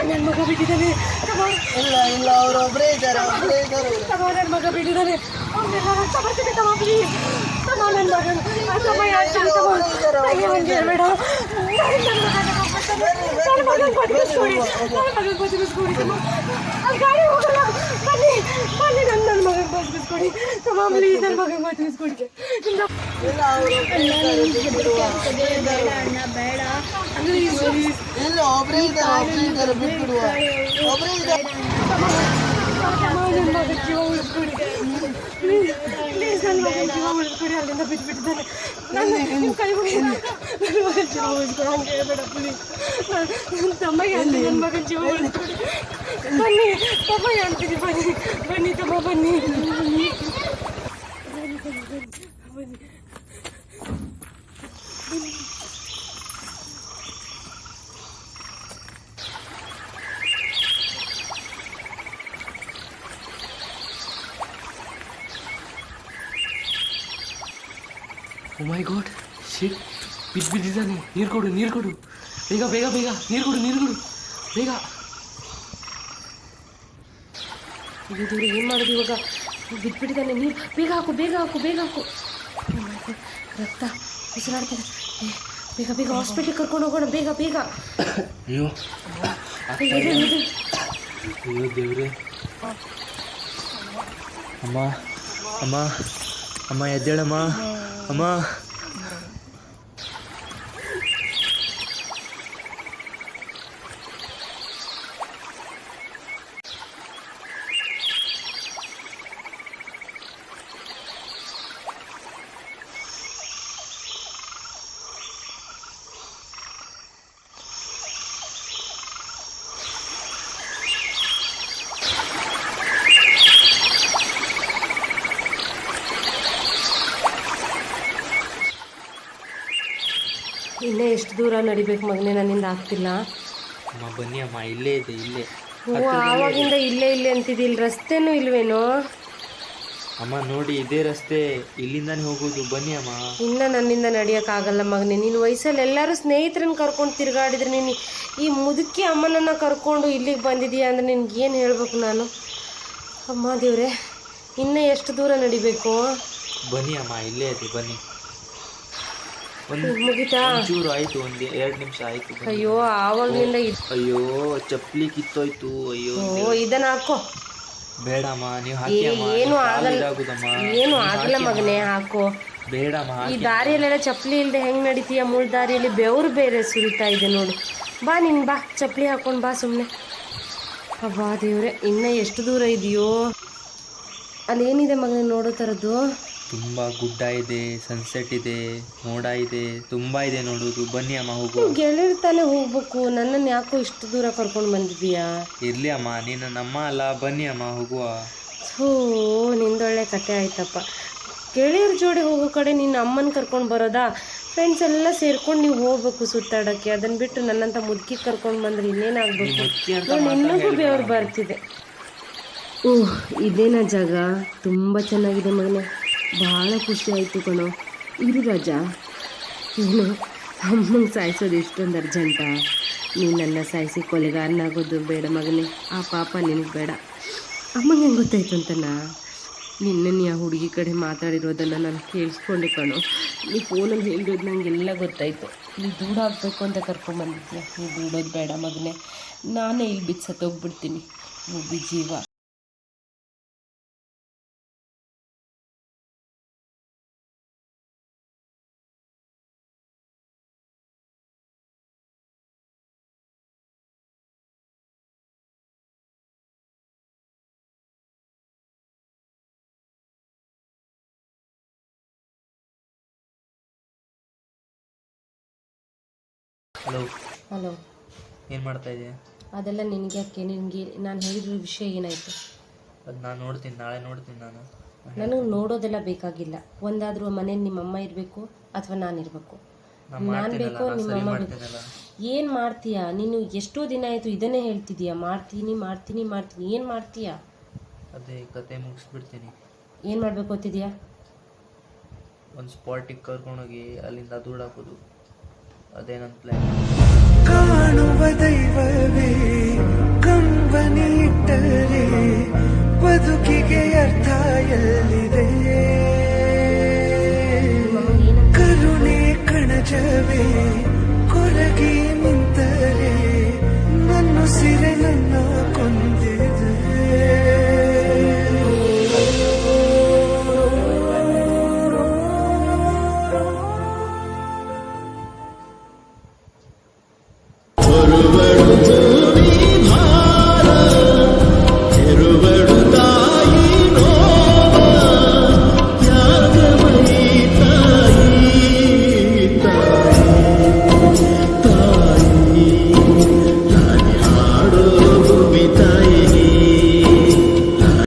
ನನ್ನ ಮಗ ಬಿಟ್ಟಿದ್ದಾನೆ ಇಲ್ಲ ಇಲ್ಲ ಅವರು ಒಬ್ಬರೇ ಇದ್ದಾರೆ ಒಬ್ಬರೇ ಇದ್ದಾರೆ ತಮ್ಮ ನನ್ನ ಮಗ ಬಿಟ್ಟಿದ್ದಾನೆ ಅವನ್ನೆಲ್ಲ ರಕ್ತ ಬರ್ತಿದೆ ತಮ್ಮ ಪ್ಲೀಸ್ ತಮ್ಮ ನನ್ನ ಮಗ ತಮ್ಮ ಯಾರು ತಮ್ಮ ನನಗೆ ಒಂದು ಹೇಳಬೇಡ ನನ್ನ ಮಗನ ಬದುಕಿಸ್ಕೊಡಿ ನನ್ನ ಮಗನ ಬದುಕಿಸ್ಕೊಡಿ ತಮ್ಮ ಅಲ್ಲಿ ಗಾಡಿ ಹೋಗಲ್ಲ ಬನ್ನಿ ಬನ್ನಿ ನನ್ನ ನನ್ನ ಮಗನ ಬದುಕಿಸ್ಕೊಡಿ ತಮ್ಮ ಪ್ಲೀಸ್ ನನ್ನ ಮಗನ ಬದುಕಿಸ್ಕೊಡಿ ನಿಮ್ದು ಇಲ್ಲ ಅವರು ಪ್ಲೀಸ್ ಪ್ಲೀಸ್ ಇಲ್ಲ ಒಬ್ರೇ ಇದ್ದಾರೆ ಒಬ್ರೇ ಇದ್ದಾರೆ ಬಿಟ್ಬಿಡುವ ಒಬ್ರೇ ಇದ್ದಾರೆ ನನ್ನ ಮಗನ ಜೀವ ಉಳಿಸ್ಕೊಡಿ ಪ್ಲೀಸ್ ಪ್ಲೀಸ್ ನನ್ನ ಮಗನ ಜೀವ ಉಳಿಸ್ಕೊಡಿ ಅಲ್ಲಿಂದ ಬಿಟ್ಬಿಟ್ಟಿದ್ದಾನೆ ನನ್ನ ನಿಮ್ಮ ಕೈ ಮುಗಿದು ನನ್ನ ಮಗನ ಜೀವ ಉಳಿಸ್ಕೊಡಿ ಹಂಗೆ ಹೇಳ್ಬೇಡ ಪ್ಲೀಸ್ ನನ್ನ ತಮ್ಮಗೆ ಅಂತ ನನ್ನ ಮಗನ ಜೀವ ಉಳಿಸ್ಕೊಡಿ ಬನ್ನಿ ತಮ್ಮ ಅಂತೀನಿ ಬನ್ನಿ ಬನ್ನಿ ತಮ್ಮ ಬನ್ನಿ ಬನ್ನಿ ಓ ಮೈ ಗಾಡ್ ಶಿಟ್ ಬಿದ್ದು ಬಿದ್ದಿದ್ದಾನೆ ನೀರು ಕೊಡು ನೀರು ಕೊಡು ಬೇಗ ಬೇಗ ಬೇಗ ನೀರು ಕೊಡು ನೀರು ಕೊಡು ಬೇಗ ಇದು ದೇವ್ರೆ ಏನು ಮಾಡೋದು ಇವಾಗ ಬಿಟ್ಬಿಟ್ಟಿದ್ದಾನೆ ನೀರು ಬೇಗ ಹಾಕು ಬೇಗ ಹಾಕು ಬೇಗ ಹಾಕು ರಕ್ತ ಉಸಿರಾಡ್ತದೆ. ಬೇಗ ಬೇಗ ಹಾಸ್ಪಿಟ್ಲಿಗೆ ಕರ್ಕೊಂಡು ಹೋಗೋಣ. ಬೇಗ ಬೇಗ. ಅಯ್ಯೋ. ಅಯ್ಯೋ ದೇವ್ರೆ. ಅಮ್ಮ ಅಮ್ಮ. ಅಮ್ಮ ಎದ್ದೇಳಮ್ಮ ಅಮ್ಮ ಇನ್ನೂ ಎಷ್ಟು ದೂರ ನಡಿಬೇಕು ಮಗನೇ ನನ್ನಿಂದ ಆಗ್ತಿಲ್ಲ. ಅಮ್ಮ ಬನ್ನಿ ಅಮ್ಮ ಇಲ್ಲೇ ಇದೆ ಇಲ್ಲೇ. ಹ್ಞೂ ಆವಾಗಿಂದ ಇಲ್ಲೇ ಇಲ್ಲೇ ಅಂತಿದ್ದಿಲ್ಲ ರಸ್ತೆನೂ ಇಲ್ವೇನೋ? ಅಮ್ಮ ನೋಡಿ ಇದೇ ರಸ್ತೆ ಇಲ್ಲಿಂದಾನೇ ಹೋಗೋದು ಬನ್ನಿ ಅಮ್ಮ. ಇನ್ನ ನನ್ನಿಂದ ನಡಿಯೋಕ್ಕಾಗಲ್ಲ ಮಗನೇ ನೀನು ವಯಸ್ಸಲ್ಲಿ ಎಲ್ಲರೂ ಸ್ನೇಹಿತರನ್ನ ಕರ್ಕೊಂಡು ತಿರುಗಾಡಿದ್ರೆ ನೀನು ಈ ಮುದುಕಿ ಅಮ್ಮನನ್ನು ಕರ್ಕೊಂಡು ಇಲ್ಲಿಗೆ ಬಂದಿದೀಯ ಅಂದ್ರೆ ನಿನ್ಗೆ ಏನು ಹೇಳ್ಬೇಕು ನಾನು? ಅಮ್ಮ ದೇವ್ರೆ ಇನ್ನೂ ಎಷ್ಟು ದೂರ ನಡಿಬೇಕು? ಬನ್ನಿ ಅಮ್ಮ ಇಲ್ಲೇ ಇದೆ ಬನ್ನಿ. ಒಂದು ಮುಗಿತಾ? ಒಂಚೂರು ಆಯ್ತು ಒಂದು ಎರಡು ನಿಮಿಷ ಆಯ್ತು ಅಯ್ಯೋ ಆವಾಗ್ಲಿಂದ ಇದ್- ಅಯ್ಯೋ ಚಪ್ಪಲಿ ಕಿತ್ತೋಯ್ತು ಅಯ್ಯೋ ಓ ಇದನ್ನ ಹಾಕೋ. ಬೇಡಮ್ಮ ನೀವು ಹಾಕಿ ಏನು ಆಗಲ್ಲ ಏನು ಆಗಲ್ಲ ಮಗನೇ ಹಾಕೋ. ಬೇಡಮ್ಮ ಈ ದಾರಿಯಲ್ಲೆಲ್ಲ ಚಪ್ಪಲಿ ಇಲ್ಲದೆ ಹೆಂಗ್ ನಡೀತೀಯ? ಮುಳ್ ದಾರಿಯಲ್ಲಿ ಬೆವರು ಬೇರೆ ಸುರಿತಾ ಇದೆ ನೋಡು. ಬಾ ನೀನ್ ಬಾ ಚಪ್ಪಲಿ ಹಾಕೊಂಡು ಬಾ ಸುಮ್ನೆ. ಅಬ್ಬಾ ದೇವ್ರೆ ಇನ್ನ ಎಷ್ಟು ದೂರ ಇದೆಯೋ? ಅಲ್ಲೇನಿದೆ ಮಗನೇ ನೋಡೋ ಥರದ್ದು ತುಂಬಾ ಗುಡ್ಡ ಇದೆ ಸನ್ಸೆಟ್ ಇದೆ ಮೋಡ ಇದೆ ತುಂಬಾ ಇದೆ ನೋಡುದು. ಬನ್ನಿ ಅಮ್ಮ ಹೋಗು. ಗೆಳೆಯರು ತಾನೇ ಹೋಗ್ಬೇಕು. ನನ್ನನ್ನು ಯಾಕೋ ಇಷ್ಟು ದೂರ ಕರ್ಕೊಂಡು ಬಂದಿದ್ಯಾ ಇರ್ಲಿ ಅಮ್ಮ ನೀನು ನಮ್ಮ ಅಲ್ಲ. ಬನ್ನಿ ಅಮ್ಮ ಹೋಗುವ. ಹೋ ನಿಂದೊಳ್ಳೆ ಕತೆ ಆಯ್ತಪ್ಪ. ಗೆಳೆಯರ ಜೋಡಿ ಹೋಗೋ ಕಡೆ ನಿನ್ನ ಅಮ್ಮನ ಕರ್ಕೊಂಡು ಬರೋದಾ? ಫ್ರೆಂಡ್ಸ್ ಎಲ್ಲ ಸೇರ್ಕೊಂಡು ನೀವು ಹೋಗ್ಬೇಕು ಸುತ್ತಾಡೋಕ್ಕೆ ಅದನ್ನ ಬಿಟ್ಟು ನನ್ನಂತ ಮುದುಕಿ ಕರ್ಕೊಂಡು ಬಂದ್ರೆ ಇನ್ನೇನಾಗಬೇಕು? ನಿನ್ನಗೂ ಬೆವರು ಬರ್ತಿದೆ. ಓಹ್ ಇದೇನಾ ಜಾಗ? ತುಂಬ ಚೆನ್ನಾಗಿದೆ ಮಗನೇ. ಭಾಳ ಖುಷಿ ಆಯಿತು ಕಣೋ. ಇರು ರಾಜ. ಏನು ಅಮ್ಮಂಗೆ ಸಾಯಿಸೋದು ಇಷ್ಟೊಂದು ಅರ್ಜೆಂಟ? ನೀನು ನನ್ನ ಸಾಯಿಸಿ ಕೊಲೆಗಾರನಾಗೋದು ಬೇಡ ಮಗನೇ. ಆ ಪಾಪ ನಿನಗೆ ಬೇಡ. ಅಮ್ಮಂಗೆ ಹೆಂಗೆ ಗೊತ್ತಾಯ್ತು ಅಂತನಾ? ನೀ ಆ ಹುಡುಗಿ ಕಡೆ ಮಾತಾಡಿರೋದನ್ನು ನಾನು ಕೇಳಿಸ್ಕೊಂಡೆ ಕಣೋ. ನೀ ಫೋನಲ್ಲಿ ಹೇಳಿರೋದು ನನಗೆಲ್ಲ ಗೊತ್ತಾಯಿತು. ನೀ ದೂಡ ಆಗಬೇಕು ಅಂತ ಕರ್ಕೊಂಬಂದಿದ್ಯಾ? ನೀ ದೂಡೋದು ಬೇಡ ಮಗನೇ. ನಾನೇ ಇಲ್ಲಿ ಬಿದ್ದು ಸತ್ತೋಗ್ಬಿಡ್ತೀನಿ. ಮುಗಿ ಜೀವ. ಹಲೋ. ಹಲೋ. ಏನು ಮಾಡ್ತಾ ಇದೆಯಾ? ಅದೆಲ್ಲ ನಿನಗೆ ಯಾಕೆ ನಿನಗೆ ನಾನು ಹೇಳಿರೋ ವಿಷಯ ಏನಾಯಿತು? ಅದು ನಾನು ನೋಡ್ತೀನಿ ನಾಳೆ ನೋಡ್ತೀನಿ ನಾನು. ನನಗೆ ನೋಡೋದೆಲ್ಲ ಬೇಕಾಗಿಲ್ಲ. ಒಂದಾದರೂ ಮನೇಲಿ ನಿಮ್ಮ ಅಮ್ಮ ಇರಬೇಕು ಅಥವಾ ನಾನು ಇರಬೇಕು. ನಾನು ಬೇಕು ನಿಮ್ಮ ಅಮ್ಮ ಬೇಕು. ಏನು ಮಾಡ್ತೀಯಾ? ನೀನು ಎಷ್ಟೋ ದಿನ ಆಯಿತು ಇದನ್ನೇ ಹೇಳ್ತಿದೀಯಾ? ಮಾಡ್ತೀನಿ ಮಾಡ್ತೀನಿ ಮಾಡ್ತೀನಿ. ಏನು ಮಾಡ್ತೀಯಾ? ಅದೇ ಕತೆ ಮುಗಿಸ್ಬಿಡ್ತೀನಿ. ಏನು ಮಾಡಬೇಕು ಅಂತಿದೆಯಾ ಒಂದು ಸ್ಪಾಟಿಗೆ ಕರ್ಕೊಂಡೋಗಿ ಅಲ್ಲಿಂದ ಹಾಕೋದು ಅದೇ ಪ್ಲಾನ್ ಕಾಣುವ ದೈವವೇ ಕಂಬನಿಟ್ಟರೆ ಬದುಕಿಗೆ ಅರ್ಥ ಎಲ್ಲಿದೆ? ಕರುಣೆ ಕಣಜವೇ